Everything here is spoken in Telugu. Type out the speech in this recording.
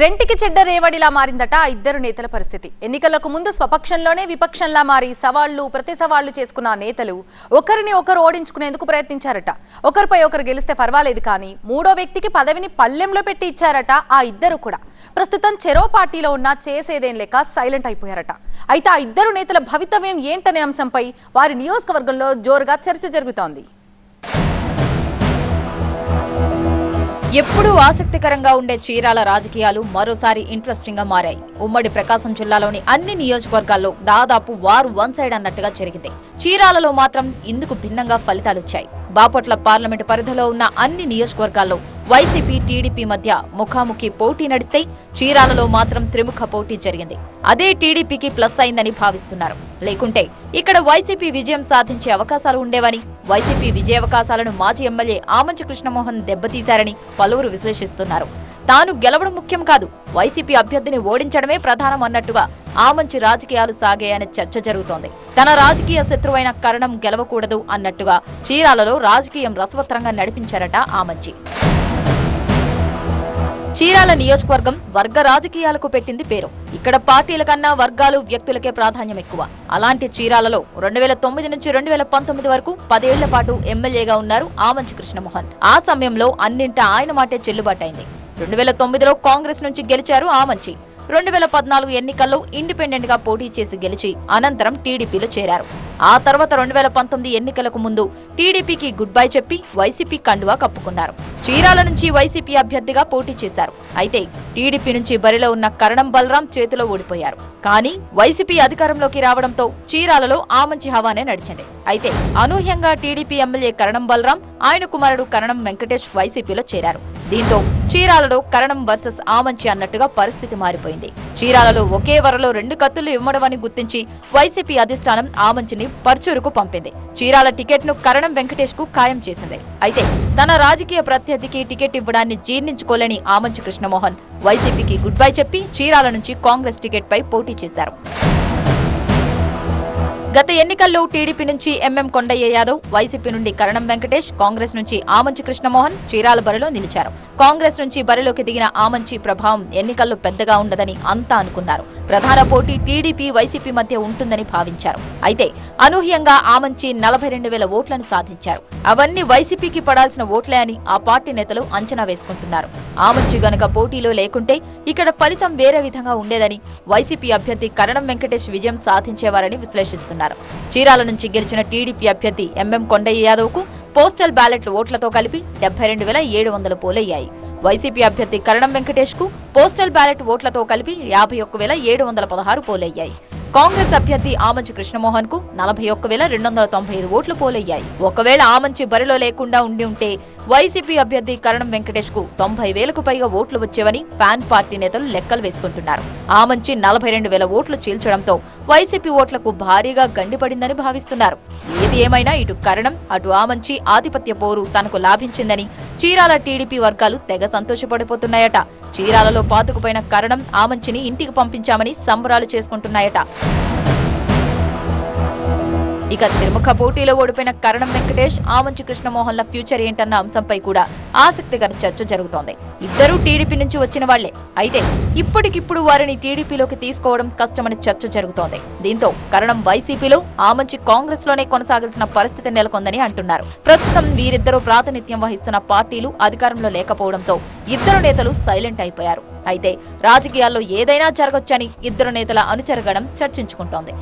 రెంటికి చెడ్డ రేవడిలా మారిందట ఆ ఇద్దరు నేతల పరిస్థితి. ఎన్నికలకు ముందు స్వపక్షంలోనే విపక్షంలా మారి సవాళ్ళు ప్రతి సవాళ్ళు చేసుకున్న నేతలు ఒకరిని ఒకరు ఓడించుకునేందుకు ప్రయత్నించారట. ఒకరిపై ఒకరు గెలిస్తే పర్వాలేదు కానీ మూడో వ్యక్తికి పదవిని పల్లెంలో పెట్టి ఇచ్చారట ఆ ఇద్దరు కూడా. ప్రస్తుతం చెరో పార్టీలో ఉన్న చేసేదేం లేక సైలెంట్ అయిపోయారట. అయితే ఆ ఇద్దరు నేతల భవితవ్యం ఏంటనే అంశంపై వారి నియోజకవర్గంలో జోరుగా చర్చ జరుగుతోంది. ఎప్పుడూ ఆసక్తికరంగా ఉండే చీరాల రాజకీయాలు మరోసారి ఇంట్రెస్టింగ్గా మారాయి. ఉమ్మడి ప్రకాశం జిల్లాలోని అన్ని నియోజకవర్గాల్లో దాదాపు వారు వన్ సైడ్ అన్నట్టుగా జరిగింది. చీరాలలో మాత్రం ఇందుకు భిన్నంగా ఫలితాలొచ్చాయి. బాపట్ల పార్లమెంటు పరిధిలో ఉన్న అన్ని నియోజకవర్గాల్లో వైసీపీ టీడీపీ మధ్య ముఖాముఖి పోటీ నడిస్తే చీరాలలో మాత్రం త్రిముఖ పోటీ జరిగింది. అదే టీడీపీకి ప్లస్ అయిందని భావిస్తున్నారు. లేకుంటే ఇక్కడ వైసీపీ విజయం సాధించే అవకాశాలు ఉండేవని వైసీపీ విజయావకాశాలను మాజీ ఎమ్మెల్యే ఆమంచి కృష్ణమోహన్ దెబ్బతీశారని పలువురు విశ్లేషిస్తున్నారు. తాను గెలవడం ముఖ్యం కాదు వైసీపీ అభ్యర్థిని ఓడించడమే ప్రధానం అన్నట్టుగా ఆమంచి రాజకీయాలు సాగాయనే చర్చ జరుగుతోంది. తన రాజకీయ శత్రువైన కరణం గెలవకూడదు అన్నట్టుగా చీరాలలో రాజకీయం రసవత్రంగా నడిపించారట ఆమంచి. చీరాల నియోజకవర్గం వర్గ రాజకీయాలకు పెట్టింది పేరు. ఇక్కడ పార్టీల కన్నా వర్గాలు వ్యక్తులకే ప్రాధాన్యం ఎక్కువ. అలాంటి చీరాలలో రెండు వేల తొమ్మిది నుంచి రెండు వేల పంతొమ్మిది వరకు పదేళ్ళ పాటు ఎమ్మెల్యేగా ఉన్నారు ఆమంచి కృష్ణమోహన్. ఆ సమయంలో అన్నింట ఆయన మాటే చెల్లుబాటైంది. రెండు వేల తొమ్మిదిలో కాంగ్రెస్ నుంచి గెలిచారు ఆమంచి. రెండు వేల పద్నాలుగు ఎన్నికల్లో ఇండిపెండెంట్గా పోటీ చేసి గెలిచి అనంతరం టీడీపీలో చేరారు. ఆ తర్వాత రెండు వేల పంతొమ్మిది ఎన్నికలకు ముందు టీడీపీకి గుడ్ బై చెప్పి వైసీపీ కండువా కప్పుకున్నారు. చీరాల నుంచి వైసీపీ అభ్యర్థిగా పోటీ చేశారు. అయితే టీడీపీ నుంచి బరిలో ఉన్న కరణం బలరాం చేతిలో ఓడిపోయారు. కానీ వైసీపీ అధికారంలోకి రావడంతో చీరాలలో ఆ మంచి హవానే నడిచింది. అయితే అనూహ్యంగా టీడీపీ ఎమ్మెల్యే కరణం బలరాం ఆయన కుమారుడు కరణం వెంకటేష్ వైసీపీలో చేరారు. దీంతో చీరాలలో కరణం వర్సెస్ ఆమంచి అన్నట్టుగా పరిస్థితి మారిపోయింది. చీరాలలో ఒకే వరలో రెండు కత్తులు ఇవ్వడమని గుర్తించి వైసీపీ అధిష్టానం ఆమంచిని పర్చూరుకు పంపింది. చీరాల టికెట్ను కరణం వెంకటేష్కు ఖాయం చేసింది. అయితే తన రాజకీయ ప్రత్యర్థికి టికెట్ ఇవ్వడాన్ని జీర్ణించుకోలేని ఆమంచి కృష్ణమోహన్ వైసీపీకి గుడ్ బై చెప్పి చీరాల నుంచి కాంగ్రెస్ టికెట్ పై పోటీ చేశారు. గత ఎన్నికల్లో టీడీపీ నుంచి ఎంఎం కొండయ్య యాదవ్ వైసీపీ నుండి కరణం వెంకటేష్ కాంగ్రెస్ నుంచి ఆమంచి కృష్ణమోహన్ చీరాల బరిలో నిలిచారు. కాంగ్రెస్ నుంచి బరిలోకి దిగిన ఆమంచి ప్రభావం ఎన్నికల్లో పెద్దగా ఉండదని అంతా అనుకున్నారు. ప్రధాన పోటీ టీడీపీ వైసీపీ మధ్య ఉంటుందని భావించారు. అయితే అనూహ్యంగా ఆమంచి నలభై రెండు వేల ఓట్లను సాధించారు. అవన్నీ వైసీపీకి పడాల్సిన ఓట్లే అని ఆ పార్టీ నేతలు అంచనా వేసుకుంటున్నారు. ఆమంచి గనక పోటీలో లేకుంటే ఇక్కడ ఫలితం వేరే విధంగా ఉండేదని వైసీపీ అభ్యర్థి కరణం వెంకటేష్ విజయం సాధించేవారని విశ్లేషిస్తున్నారు. చీరాల నుంచి గెలిచిన టీడీపీ అభ్యర్థి ఎంఎం కొండయ్య యాదవ్కు పోస్టల్ బ్యాలెట్లు ఓట్లతో కలిపి డెబ్బై రెండు వేల ఏడు వందల పోలయ్యాయి. వైసీపీ అభ్యర్థి కరణం వెంకటేష్కు పోస్టల్ బ్యాలెట్ ఓట్లతో కలిపి యాభై ఒక్క వేల ఏడు వందల పదహారు పోలయ్యాయి. కాంగ్రెస్ అభ్యర్థి ఆమంచి కృష్ణమోహన్కు నలభై ఒక్క వేల రెండు వందల తొంభై ఐదు ఓట్లు పోలయ్యాయి. ఒకవేళ ఆమంచి బరిలో లేకుండా ఉండి ఉంటే వైసీపీ అభ్యర్థి కరణం వెంకటేష్కు తొంభై వేలకు పైగా ఓట్లు వచ్చేవని పాన్ పార్టీ నేతలు లెక్కలు వేసుకుంటున్నారు. ఆమంచి నలభై రెండు వేల ఓట్లు చీల్చడంతో వైసీపీ ఓట్లకు భారీగా గండిపడిందని భావిస్తున్నారు. ఏది ఏమైనా ఇటు కరణం అటు ఆమంచి ఆధిపత్య పోరు తనకు లాభించిందని చీరాల టీడీపీ వర్గాలు తెగ సంతోషపడిపోతున్నాయట. చీరాలలో పాతుకుపోయిన కరణం ఆమంచిని ఇంటికి పంపించామని సంబరాలు చేసుకుంటున్నాయట. ఇక త్రిముఖ పోటీలో ఓడిపోయిన కరణం వెంకటేష్ ఆమంచి కృష్ణమోహన్ల ఫ్యూచర్ ఏంటన్న అంశంపై కూడా ఆసక్తికర చర్చ జరుగుతోంది. ఇద్దరూ టీడీపీ నుంచి వచ్చిన వాళ్ళే. అయితే ఇప్పటికిప్పుడు వారిని టీడీపీలోకి తీసుకోవడం కష్టమని చర్చ జరుగుతోంది. దీంతో కరణం వైసీపీలో ఆమంచి కాంగ్రెస్లోనే కొనసాగాల్సిన పరిస్థితి నెలకొందని అంటున్నారు. ప్రస్తుతం వీరిద్దరూ ప్రాతినిధ్యం వహిస్తున్న పార్టీలు అధికారంలో లేకపోవడంతో ఇద్దరు నేతలు సైలెంట్ అయిపోయారు. అయితే రాజకీయాల్లో ఏదైనా జరగొచ్చని ఇద్దరు నేతల అనుచరగణం చర్చించుకుంటోంది.